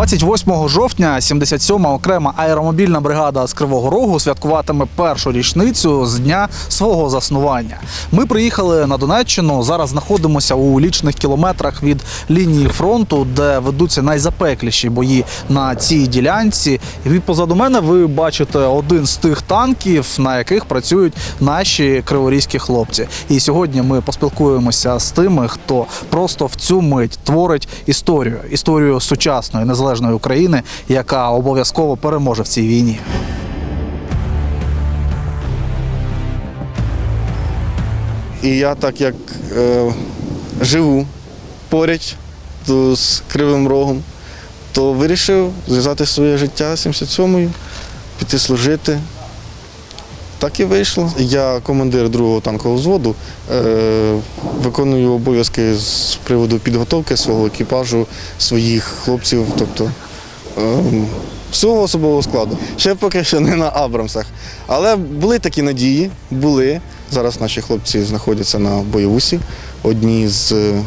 28 жовтня 77-ма окрема аеромобільна бригада з Кривого Рогу святкуватиме першу річницю з дня свого заснування. Ми приїхали на Донеччину. Зараз знаходимося у лічних кілометрах від лінії фронту, де ведуться найзапекліші бої на цій ділянці. І позаду мене ви бачите один з тих танків, на яких працюють наші криворізькі хлопці. І сьогодні ми поспілкуємося з тими, хто просто в цю мить творить історію, історію сучасної незалежної України, яка обов'язково переможе в цій війні. І я так як е, живу поряд то з Кривим Рогом, то вирішив зв'язати своє життя 77-ю, піти служити. Так і вийшло. Я командир другого танкового взводу, е, виконую обов'язки з приводу підготовки свого екіпажу, своїх хлопців, тобто е, всього особового складу. Ще поки що не на Абрамсах. Але були такі надії, були. Зараз наші хлопці знаходяться на бойовусі, одні з е,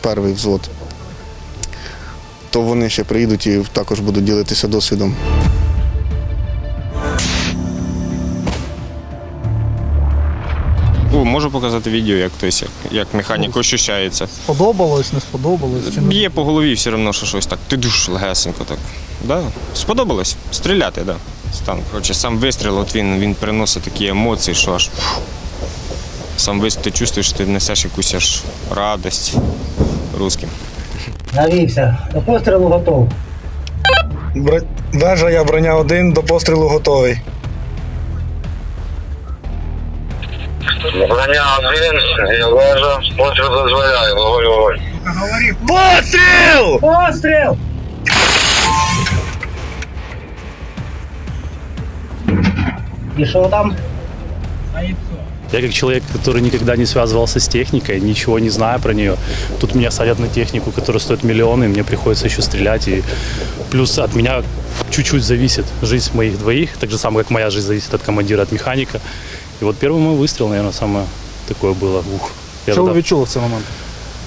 перший взвод. То вони ще приїдуть і також будуть ділитися досвідом. О, можу показати відео, як, тось, як, як механік ощущається. Сподобалось, не сподобалось? Чи не? Б'є по голові все одно, що щось так. Ти душ легесенько так. Да? Сподобалось? Стріляти, так. Да. Стан. Коротше, сам вистріл, от він, він приносить такі емоції, що аж. Сам вистріл, ти чувствуєш, що ти несеш якусь аж радість русським. Навівся. До пострілу готов. Вежа я броня один до пострілу готовий. Броня один, я вежа, постріл дозволяє, вогонь, вогонь. Постріл! Постріл! І що там? Я как человек, который никогда не связывался с техникой, ничего не зная про нее, тут меня садят на технику, которая стоит миллионы, и мне приходится еще стрелять. И плюс от меня чуть-чуть зависит жизнь моих двоих, так же самое, как моя жизнь зависит от командира, от механика. И вот первый мой выстрел, наверное, самое такое было. Ух. Я, Що ви тогда- відчули в цей момент?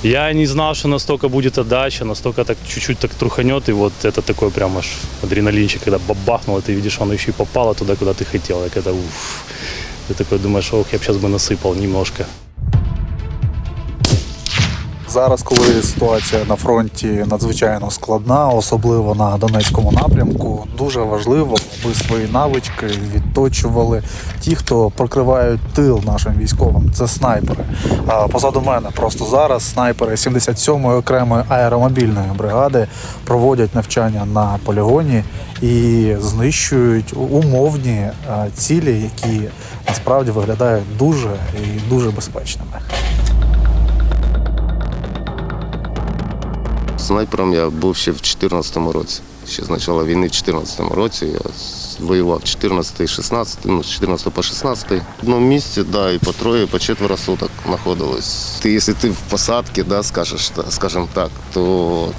я не знал, что настолько будет отдача, настолько так чуть-чуть так труханет, и вот это такой прям аж адреналинчик, когда бабахнуло, ты видишь, оно еще и попало туда, куда ты хотел. Так это уф. Ты такой думаешь, ох, я бы сейчас бы насыпал немножко. Зараз, коли ситуація на фронті надзвичайно складна, особливо на Донецькому напрямку, дуже важливо, аби свої навички відточували ті, хто прикривають тил нашим військовим. Це снайпери. А позаду мене просто зараз снайпери 77-ї окремої аеромобільної бригади проводять навчання на полігоні і знищують умовні цілі, які насправді виглядають дуже і дуже безпечними. Снайпером я був ще в 2014 році. Ще з початку війни в 2014 році. Я воював 14 16 ну, з 14 по 16. В одному місці, да, і по троє, і по четверо суток знаходились. Ти, якщо ти в посадці, да, скажеш, скажімо так, то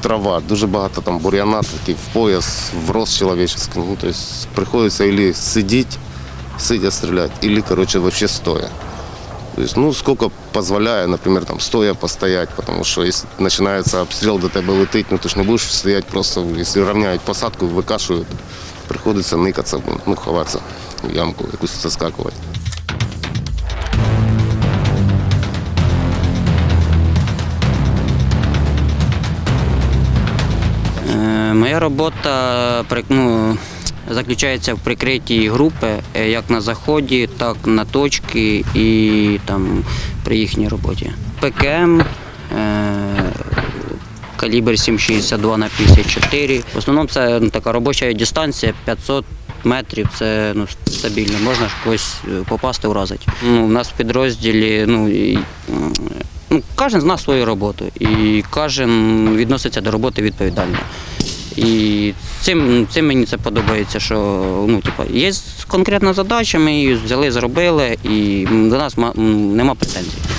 трава, дуже багато там бур'яна, такий в пояс, в рост чоловічий. Ну, тобто приходиться або сидіти, сидя стріляти, або, коротше, взагалі стоя. То есть, ну, сколько позволяє, наприклад, там, стоя постоять, потому що якщо починається обстріл, до тебе летить, ну ти ж не будеш стояти просто, якщо рівняють посадку, викашують, приходиться никатися, ну, ховатися в ямку, якусь заскакувати. Е, Моя робота ну, заключається в прикритті групи е, як на заході, так на точки і там при їхній роботі. ПКМ, е, калібр 7,62 на 54. В основному це ну, така робоча дистанція 500 метрів. Це ну, стабільно. Можна когось е, попасти, вразити. Ну, у нас в підрозділі ну, і, ну, кожен знає свою роботу і кожен відноситься до роботи відповідально. І цим, цим мені це подобається, що ну, типу, є конкретна задача, ми її взяли, зробили, і до нас нема претензій.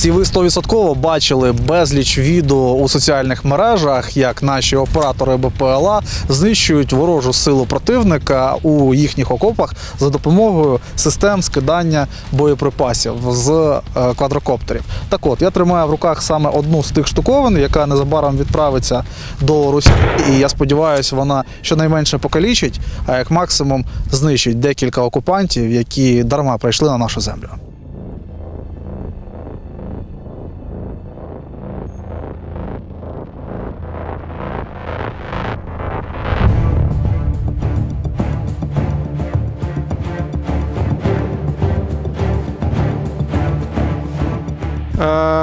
Всі ви 100% бачили безліч відео у соціальних мережах, як наші оператори БПЛА знищують ворожу силу противника у їхніх окопах за допомогою систем скидання боєприпасів з е, квадрокоптерів. Так от я тримаю в руках саме одну з тих штуковин, яка незабаром відправиться до Росії, і я сподіваюся, вона щонайменше покалічить, а як максимум знищить декілька окупантів, які дарма прийшли на нашу землю.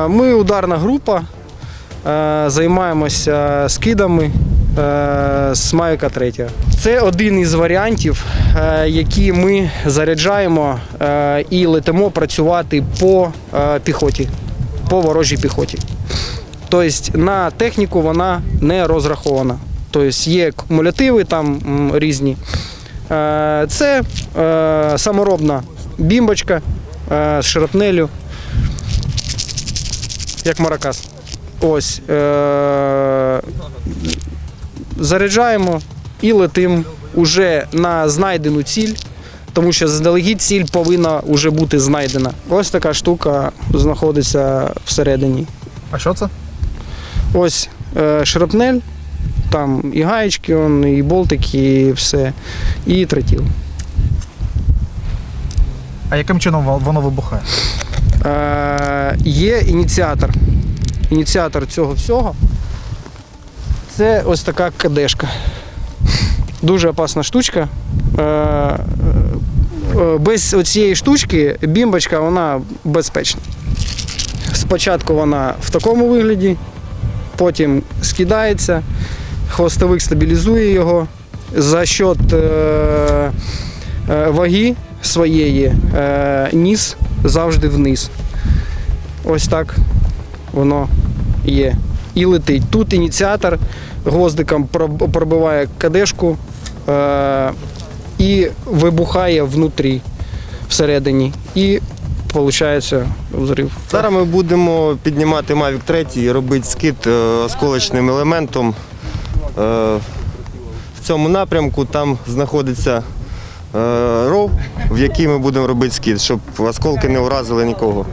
Ми ударна група, е, займаємося скидами е, з Мавіка 3. Це один із варіантів, е, які ми заряджаємо і летимо працювати по піхоті, по ворожій піхоті. Тобто на техніку вона не розрахована. Тобто є кумулятиви там різні. Це саморобна бімбочка з шрапнелю як маракас. Ось. Е- заряджаємо і летимо уже на знайдену ціль, тому що заздалегідь ціль повинна вже бути знайдена. Ось така штука знаходиться всередині. А що це? Ось е- шрапнель, там і гаєчки, он, і болтики, і все, і тротіл. А яким чином воно вибухає? Е, є ініціатор. Ініціатор цього всього. Це ось така кадешка. Дуже опасна штучка. Е, е, без цієї штучки бімбочка вона безпечна. Спочатку вона в такому вигляді, потім скидається, хвостовик стабілізує його. За счет е, е, ваги своєї е, ніс завжди вниз. Ось так воно є. І летить. Тут ініціатор гвоздиком пробиває кадешку е- і вибухає внутрі, всередині. І виходить взрив. Зараз ми будемо піднімати Mavic 3 і робити скид е, осколочним елементом. Е, В цьому напрямку там знаходиться ров, в який ми будемо робити скид, щоб осколки не вразили нікого.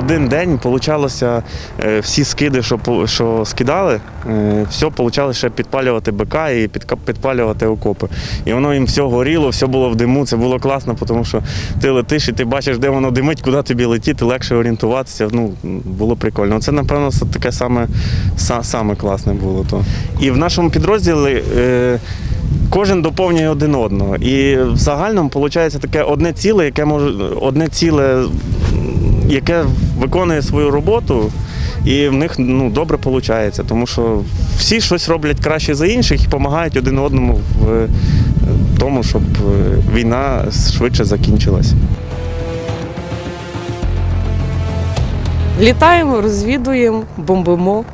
Один день получалося е, всі скиди, що, що скидали, е, все получалося ще підпалювати БК і підпалювати окопи. І воно їм все горіло, все було в диму. Це було класно, тому що ти летиш і ти бачиш, де воно димить, куди тобі летіти, легше орієнтуватися. Ну, було прикольно. Це, напевно, таке саме, саме класне було. То. І в нашому підрозділі. Е, Кожен доповнює один одного. І в загальному виходить таке одне ціле, яке може одне ціле яке виконує свою роботу, і в них ну, добре виходить, тому що всі щось роблять краще за інших і допомагають один одному в е, тому, щоб е, війна швидше закінчилась. Літаємо, розвідуємо, бомбимо.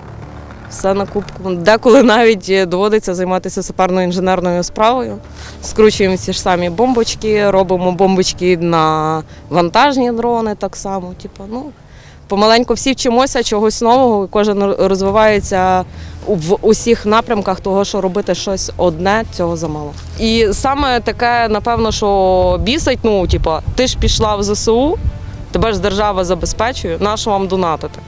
Все на кубку. Деколи навіть е, доводиться займатися саперною інженерною справою. Скручуємо ці ж самі бомбочки, робимо бомбочки на вантажні дрони так само. Типу, ну, помаленьку всі вчимося чогось нового, кожен розвивається в усіх напрямках того, що робити щось одне, цього замало. І саме таке, напевно, що бісить, ну, типу, ти ж пішла в ЗСУ, тебе ж держава забезпечує, на що вам донатити?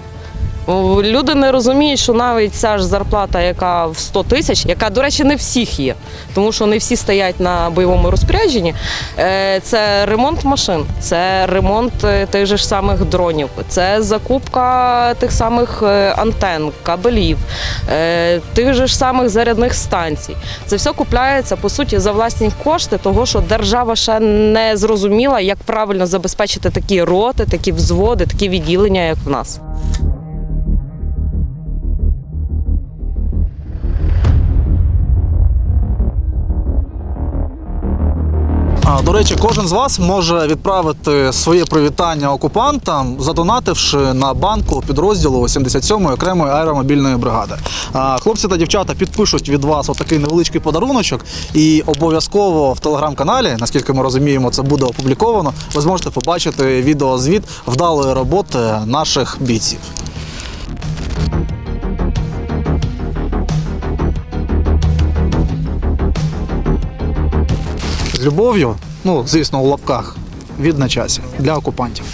Люди не розуміють, що навіть ця ж зарплата, яка в 100 тисяч, яка, до речі, не всіх є, тому що не всі стоять на бойовому розпорядженні. е, Це ремонт машин, це ремонт е, тих же ж самих дронів, це закупка тих самих е, антен, кабелів, тих же ж самих зарядних станцій. Це все купляється по суті за власні кошти, того що держава ще не зрозуміла, як правильно забезпечити такі роти, такі взводи, такі відділення, як в нас. А, до речі, кожен з вас може відправити своє привітання окупантам, задонативши на банку підрозділу 77-ї окремої аеромобільної бригади. А, Хлопці та дівчата підпишуть від вас отакий невеличкий подаруночок, і обов'язково в телеграм-каналі, наскільки ми розуміємо, це буде опубліковано. Ви зможете побачити відеозвіт вдалої роботи наших бійців. З любов'ю, ну звісно, у лапках від на часі для окупантів.